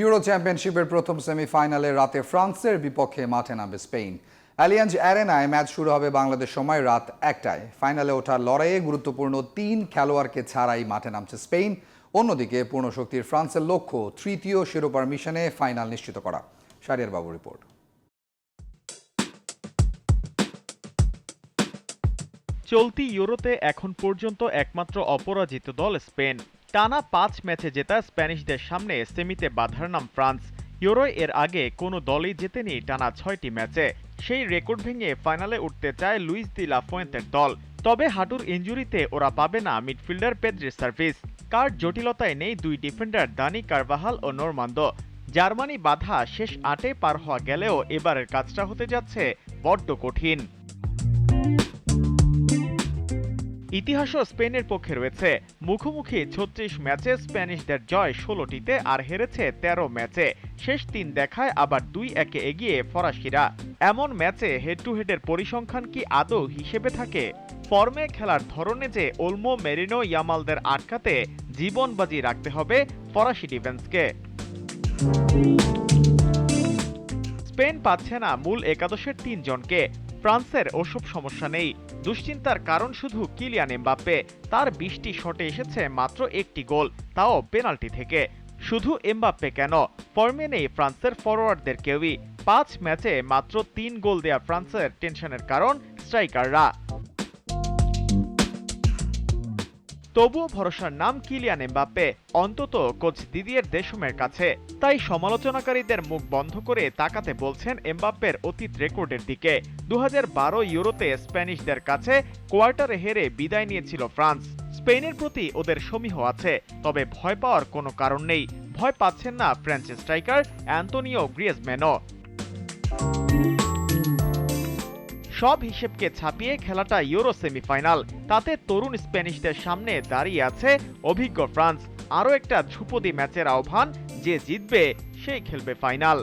Euro চ্যাম্পিয়নশিপের প্রথম সেমিফাইনালে রাতে ফ্রান্সের বিপক্ষে মাঠে নামবে স্পেন। অ্যালিয়াঞ্জ অ্যারেনায় ম্যাচ শুরু হবে বাংলাদেশ সময় রাত একটায়। ফাইনালে ওঠার লড়াইয়ে গুরুত্বপূর্ণ তিন খেলোয়াড়কে ছাড়াই মাঠে নামছে স্পেন। অন্যদিকে পূর্ণ শক্তির ফ্রান্সের লক্ষ্য তৃতীয় শিরোপার মিশনে ফাইনাল নিশ্চিত করা। সারিয়ার বাবু রিপোর্ট। চলতি ইউরোতে এখন পর্যন্ত একমাত্র অপরাজিত দল স্পেন। টানা পাঁচ ম্যাচে জেতা স্প্যানিশদের সামনে সেমিতে বাধার নাম ফ্রান্স। ইউরোয় এর আগে কোনো দলই জেতেনি টানা ছয়টি ম্যাচে। সেই রেকর্ড ভেঙে ফাইনালে উঠতে চায় লুইস দি লাফোয়েন্তের দল। তবে হাঁটুর ইঞ্জুরিতে ওরা পাবে না মিডফিল্ডার পেদ্রির সার্ভিস। কার জটিলতায় নেই দুই ডিফেন্ডার দানি কারবাহাল ও নরমান্দো। জার্মানি বাধা শেষ আটে পার হওয়া গেলেও এবারের কাজটা হতে যাচ্ছে বড্ড কঠিন। ইতিহাসও স্পেনের পক্ষে রয়েছে। মুখোমুখি ছত্রিশ ম্যাচে স্প্যানিশদের জয় ষোলোটিতে আর হেরেছে ১৩ ম্যাচে। শেষ তিন দেখায় আবার দুই একে এগিয়ে ফরাসিরা। এমন ম্যাচে হেড টু হেডের পরিসংখ্যান কি আদৌ হিসেবে থাকে? ফর্মে খেলার ধরনে যে ওলমো, মেরিনো, ইয়ামালদের আটকাতে জীবন বাজি রাখতে হবে ফরাসি ডিফেন্সকে। স্পেন পাচ্ছে না মূল একাদশের তিনজনকে। ফ্রান্সের ওসব সমস্যা নেই। দুশ্চিন্তার কারণ শুধু কিলিয়ান এমবাপ্পে। তার বিশটি শটে এসেছে মাত্র একটি গোল, তাও পেনাল্টি থেকে। শুধু এমবাপ্পে কেন? ফর্মে নেই ফ্রান্সের ফরোয়ার্ডদের কেউই। পাঁচ ম্যাচে মাত্র তিন গোল দেয়া ফ্রান্সের টেনশনের কারণ স্ট্রাইকাররা। তবুও ভরসার নাম কিলিয়ান এমবাপ্পে, অন্তত কোচ দিদিয়ের দেশমের কাছে। তাই সমালোচনাকারীদের মুখ বন্ধ করে তাকাতে বলছেন এমবাপ্পের অতীত রেকর্ডের দিকে। দুহাজার বারো ইউরোতে স্প্যানিশদের কাছে কোয়ার্টারে হেরে বিদায় নিয়েছিল ফ্রান্স। স্পেনের প্রতি ওদের সমীহ আছে, তবে ভয় পাওয়ার কোনো কারণ নেই। ভয় পাচ্ছেন না ফ্রেঞ্চ স্ট্রাইকার অ্যান্তোনিও গ্রিয়েজম্যানও। সব হিসেবকে ছাপিয়ে খেলাটা ইউরো সেমিফাইনাল। তাতে তরুণ স্প্যানিশদের সামনে দাঁড়িয়ে আছে অভিজ্ঞ ফ্রান্স। আরও একটা ধ্রুপদী ম্যাচের আহ্বান, যে জিতবে সেই খেলবে ফাইনাল।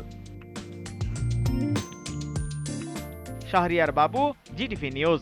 শাহরিয়ার বাবু, জিটিভি নিউজ।